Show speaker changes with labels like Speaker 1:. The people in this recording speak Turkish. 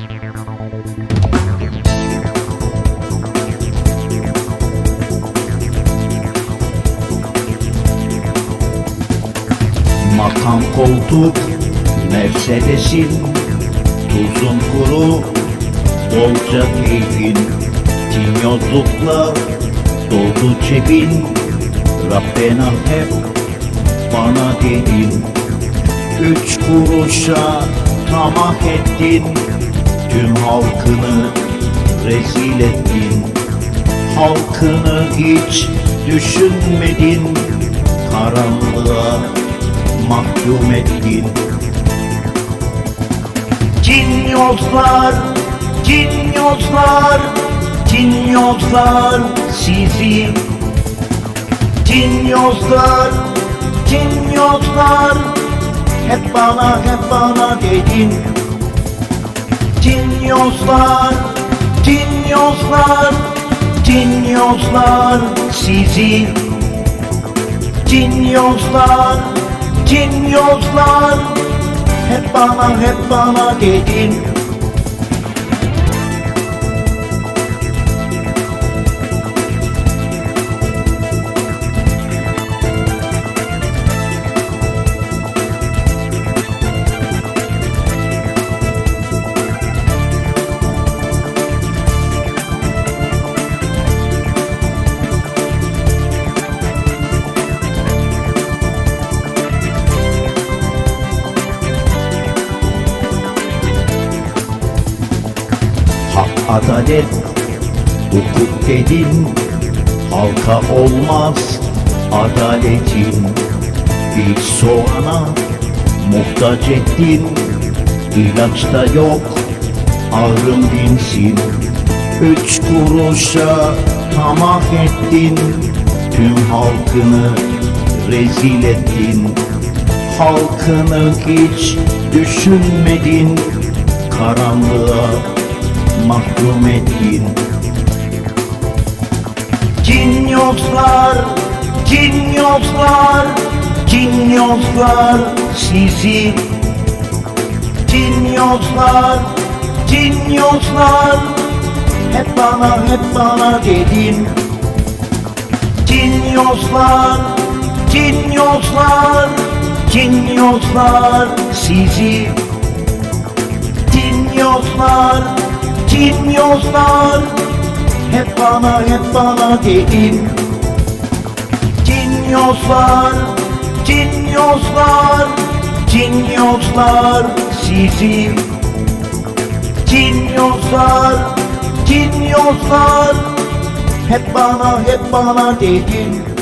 Speaker 1: Makam koltuk Mercedes'in Tuzun kuru Bolca keyfin Tinyozlukla Doldu cebin Rabbena hep Bana dedin Üç kuruşa Tamah ettin Tüm halkını Rezil ettin. Halkını hiç düşünmedin. Karanlığa mahkum ettin. Cin yozlar, cin yozlar, cin yozlar sizi. Cin yozlar, cin yozlar Hep bana, hep bana dedin Cin yozlar, cin yozlar, cin yozlar sizi. Cin yozlar, cin yozlar Hep bana, hep bana dedin adalet, hukuk dedin Halka olmaz adaletin. Bir soğana muhtaç ettin İlaçta yok ağrım dinsin. Üç kuruşa tamah ettin Tüm halkını rezil ettin. Halkını hiç düşünmedin Karanlığa mahkum ettin. Cin yozlar, cin yozlar, cin yozlar sizi. Cin yozlar, cin yozlar Hep bana, hep bana dedin. Cin yozlar, cin yozlar, cin yozlar sizi. Cin yozlar, cin yozlar Hep bana, hep bana cin yozlar, cin yozlar sizi. Cin yozlar Hep bana, hep bana dedin